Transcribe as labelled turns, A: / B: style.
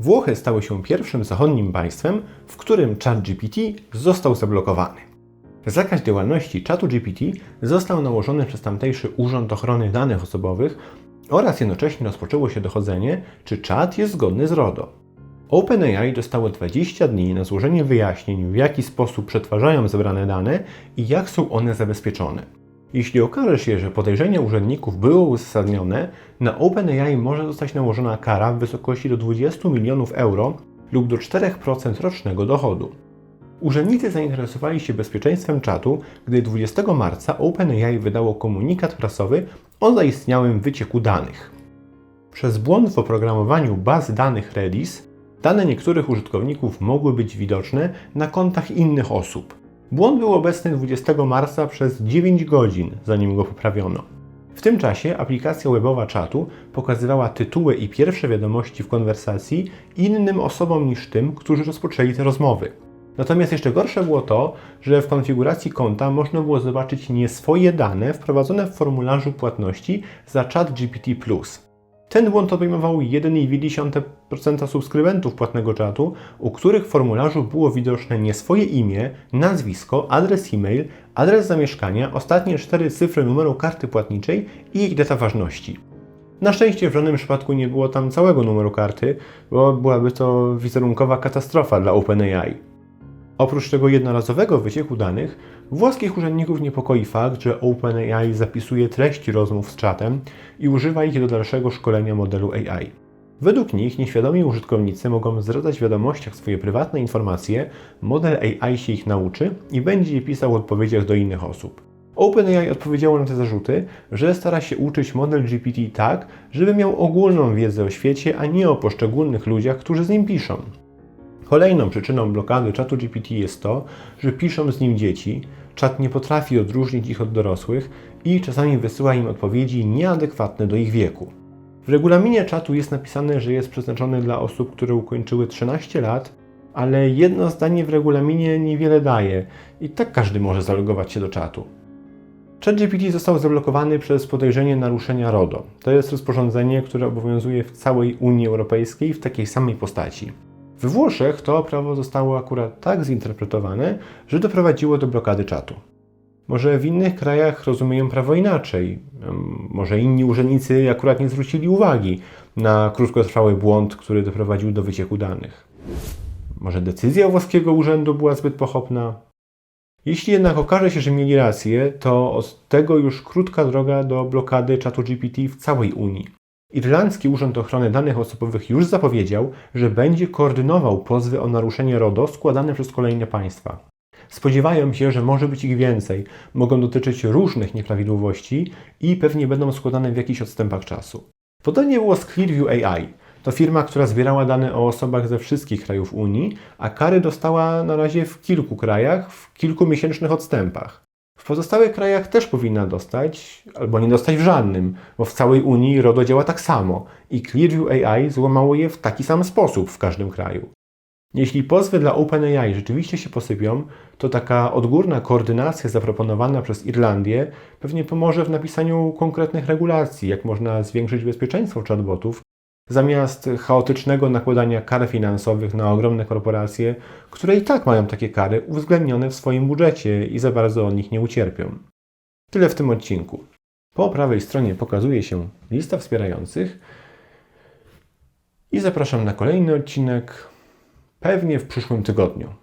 A: Włochy stały się pierwszym zachodnim państwem, w którym ChatGPT został zablokowany. Zakaz działalności ChatGPT został nałożony przez tamtejszy Urząd Ochrony Danych Osobowych oraz jednocześnie rozpoczęło się dochodzenie, czy czat jest zgodny z RODO. OpenAI dostało 20 dni na złożenie wyjaśnień, w jaki sposób przetwarzają zebrane dane i jak są one zabezpieczone. Jeśli okaże się, że podejrzenia urzędników były uzasadnione, na OpenAI może zostać nałożona kara w wysokości do 20 milionów euro lub do 4% rocznego dochodu. Urzędnicy zainteresowali się bezpieczeństwem czatu, gdy 20 marca OpenAI wydało komunikat prasowy o zaistniałym wycieku danych. Przez błąd w oprogramowaniu bazy danych Redis, dane niektórych użytkowników mogły być widoczne na kontach innych osób. Błąd był obecny 20 marca przez 9 godzin, zanim go poprawiono. W tym czasie aplikacja webowa czatu pokazywała tytuły i pierwsze wiadomości w konwersacji innym osobom niż tym, którzy rozpoczęli te rozmowy. Natomiast jeszcze gorsze było to, że w konfiguracji konta można było zobaczyć nie swoje dane wprowadzone w formularzu płatności za czat GPT. Ten błąd obejmował 1,2% subskrybentów płatnego czatu, u których w formularzu było widoczne nie swoje imię, nazwisko, adres e-mail, adres zamieszkania, ostatnie cztery cyfry numeru karty płatniczej i jej data ważności. Na szczęście w żadnym przypadku nie było tam całego numeru karty, bo byłaby to wizerunkowa katastrofa dla OpenAI. Oprócz tego jednorazowego wycieku danych, włoskich urzędników niepokoi fakt, że OpenAI zapisuje treści rozmów z czatem i używa ich do dalszego szkolenia modelu AI. Według nich nieświadomi użytkownicy mogą zdradzać w wiadomościach swoje prywatne informacje, model AI się ich nauczy i będzie je pisał w odpowiedziach do innych osób. OpenAI odpowiedziało na te zarzuty, że stara się uczyć model GPT tak, żeby miał ogólną wiedzę o świecie, a nie o poszczególnych ludziach, którzy z nim piszą. Kolejną przyczyną blokady czatu GPT jest to, że piszą z nim dzieci, czat nie potrafi odróżnić ich od dorosłych i czasami wysyła im odpowiedzi nieadekwatne do ich wieku. W regulaminie czatu jest napisane, że jest przeznaczony dla osób, które ukończyły 13 lat, ale jedno zdanie w regulaminie niewiele daje i tak każdy może zalogować się do czatu. ChatGPT został zablokowany przez podejrzenie naruszenia RODO. To jest rozporządzenie, które obowiązuje w całej Unii Europejskiej w takiej samej postaci. We Włoszech to prawo zostało akurat tak zinterpretowane, że doprowadziło do blokady czatu. Może w innych krajach rozumieją prawo inaczej. Może inni urzędnicy akurat nie zwrócili uwagi na krótkotrwały błąd, który doprowadził do wycieku danych. Może decyzja włoskiego urzędu była zbyt pochopna? Jeśli jednak okaże się, że mieli rację, to od tego już krótka droga do blokady czatu GPT w całej Unii. Irlandzki Urząd Ochrony Danych Osobowych już zapowiedział, że będzie koordynował pozwy o naruszenie RODO składane przez kolejne państwa. Spodziewają się, że może być ich więcej, mogą dotyczyć różnych nieprawidłowości i pewnie będą składane w jakichś odstępach czasu. Podobnie było z Clearview AI. To firma, która zbierała dane o osobach ze wszystkich krajów Unii, a kary dostała na razie w kilku krajach w kilkumiesięcznych odstępach. W pozostałych krajach też powinna dostać, albo nie dostać w żadnym, bo w całej Unii RODO działa tak samo i Clearview AI złamało je w taki sam sposób w każdym kraju. Jeśli pozwy dla OpenAI rzeczywiście się posypią, to taka odgórna koordynacja zaproponowana przez Irlandię pewnie pomoże w napisaniu konkretnych regulacji, jak można zwiększyć bezpieczeństwo chatbotów, zamiast chaotycznego nakładania kar finansowych na ogromne korporacje, które i tak mają takie kary uwzględnione w swoim budżecie i za bardzo od nich nie ucierpią. Tyle w tym odcinku. Po prawej stronie pokazuje się lista wspierających i zapraszam na kolejny odcinek pewnie w przyszłym tygodniu.